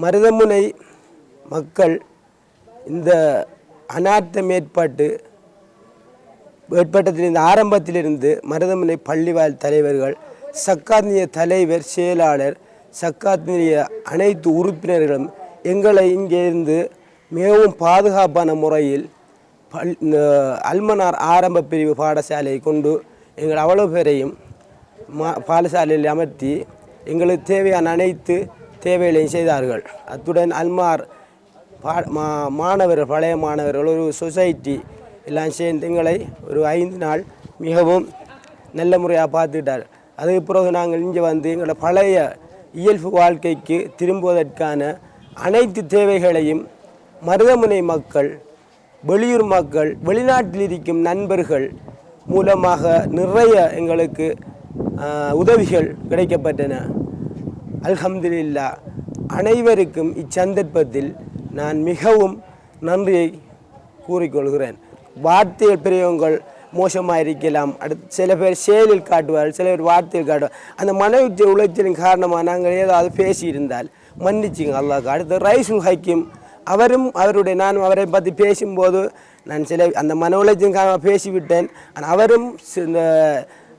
மருதமுனை மக்கள் இந்த அனார்த்தம் மேற்பாட்டு மேற்பட்டத்திலிருந்து ஆரம்பத்திலிருந்து மருதமுனை பள்ளிவாழ் தலைவர்கள் சக்காத்னிய தலைவர் செயலாளர் சக்காத்னிய அனைத்து உறுப்பினர்களும் எங்களை இங்கே இருந்து மிகவும் பாதுகாப்பான முறையில் பல் அல்மனார் ஆரம்ப பிரிவு பாடசாலையை கொண்டு எங்கள் அவ்வளவு பேரையும் மா பாடசாலையில் அமர்த்தி எங்களுக்கு தேவையான அனைத்து தேவைகளையும் செய்தார்கள். அத்துடன் அல்மார் பா மா மாணவர்கள் பழைய மாணவர்கள் ஒரு சொசைட்டி எல்லாம் சேர்ந்து எங்களை ஒரு ஐந்து நாள் மிகவும் நல்ல முறையாக பார்த்துக்கிட்டார். அதுக்கு பிறகு நாங்கள் இங்கே வந்து எங்களோட பழைய இயல்பு வாழ்க்கைக்கு திரும்புவதற்கான அனைத்து தேவைகளையும் மருதமுனை மக்கள் வெளியூர் மக்கள் வெளிநாட்டில் இருக்கும் நண்பர்கள் மூலமாக நிறைய எங்களுக்கு உதவிகள் கிடைக்கப்பட்டன. அல்ஹம்துலில்லா அனைவருக்கும் இச்சந்தர்ப்பத்தில் நான் மிகவும் நன்றியை கூறிக்கொள்கிறேன். வார்த்தைகள் பிரயோகங்கள் மோசமாக இருக்கலாம். அடுத்து சில பேர் செயலில் காட்டுவார்கள் சில பேர் வார்த்தையில் காட்டுவார் அந்த மன உச்ச உளைச்சலின் காரணமாக நாங்கள் ஏதாவது பேசியிருந்தால் மன்னிச்சுங்க அல்லாஹ். அடுத்து ரைசுல் ஹக்கீம் அவரும் அவருடைய நானும் அவரை பற்றி பேசும்போது நான் சில அந்த மன உளைச்சலின் காரணமாக பேசிவிட்டேன். ஆனால் அவரும் இந்த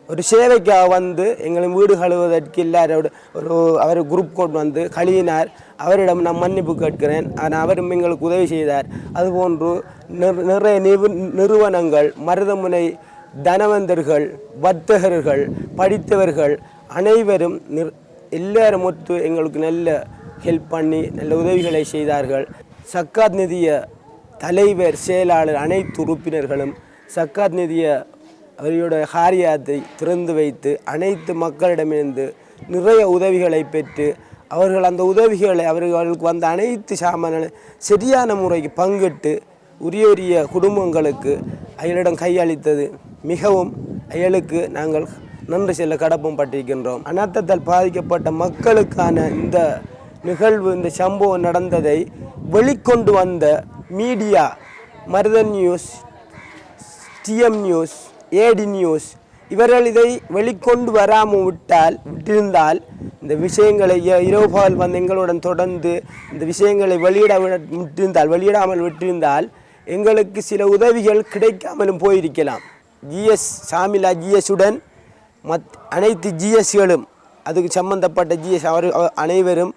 ஒரு சேவைக்காக வந்து எங்களின் வீடு கழுவுவதற்கு எல்லாரோட ஒரு அவர் குரூப் கொண்டு வந்து கழுவினார். அவரிடம் நான் மன்னிப்பு கேட்கிறேன். ஆனால் அவரும் எங்களுக்கு உதவி செய்தார். அதுபோன்று நிறைய நிறுவனங்கள் மருதமுனை தனவந்தர்கள் வர்த்தகர்கள் படித்தவர்கள் அனைவரும் நிர் எல்லாரும் ஒத்து எங்களுக்கு நல்ல ஹெல்ப் பண்ணி நல்ல உதவிகளை செய்தார்கள். சக்காத் நிதிய தலைவர் செயலாளர் அனைத்து உறுப்பினர்களும் சக்காத் நிதிய அவர்களுடைய காரியத்தை திறந்து வைத்து அனைத்து மக்களிடமிருந்து நிறைய உதவிகளை பெற்று அவர்கள் அந்த உதவிகளை அவர்களுக்கு வந்த அனைத்து சாமான சரியான முறைக்கு பங்கிட்டு உரிய உரிய குடும்பங்களுக்கு அயலிடம் கையளித்தது. மிகவும் அயலுக்கு நாங்கள் நன்றி செல்ல கடப்பும் பட்டிருக்கின்றோம் அனர்த்தத்தால் பாதிக்கப்பட்ட மக்களுக்கான இந்த நிகழ்வு இந்த சம்பவம் நடந்ததை வெளிக்கொண்டு வந்த media Maruthan news TM news AT news. இவர்கள் இதை வெளிக்கொண்டு வராமல் விட்டால் விட்டிருந்தால் இந்த விஷயங்களை இரவு பகல் வந்து எங்களுடன் தொடர்ந்து இந்த விஷயங்களை வெளியிட விட்டிருந்தால் வெளியிடாமல் விட்டிருந்தால் எங்களுக்கு சில உதவிகள் கிடைக்காமலும் போயிருக்கலாம். ஜிஎஸ் சாமிலா ஜிஎஸ்ஸுடன் மத் அனைத்து ஜிஎஸ்களும் அதுக்கு சம்பந்தப்பட்ட ஜிஎஸ் அவர் அவர் அனைவரும்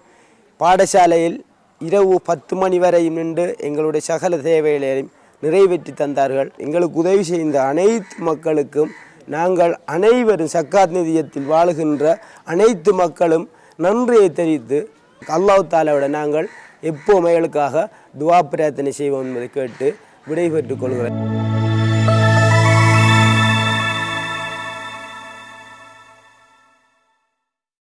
பாடசாலையில் இரவு பத்து மணி வரையும் நின்று எங்களுடைய சகல தேவைகளையும் நிறைவேற்றி தந்தார்கள். எங்களுக்கு உதவி செய்த அனைத்து மக்களுக்கும் நாங்கள் அனைவரும் சக்காத் நிதியத்தில் வாழுகின்ற அனைத்து மக்களும் நன்றியை தெரிவித்து அல்லாஹ் தாலாவிட நாங்கள் எப்போ மகளுக்காக துவா பிரார்த்தனை செய்வோம் என்பதை கேட்டு விடைபெற்றுக் கொள்கிறேன்.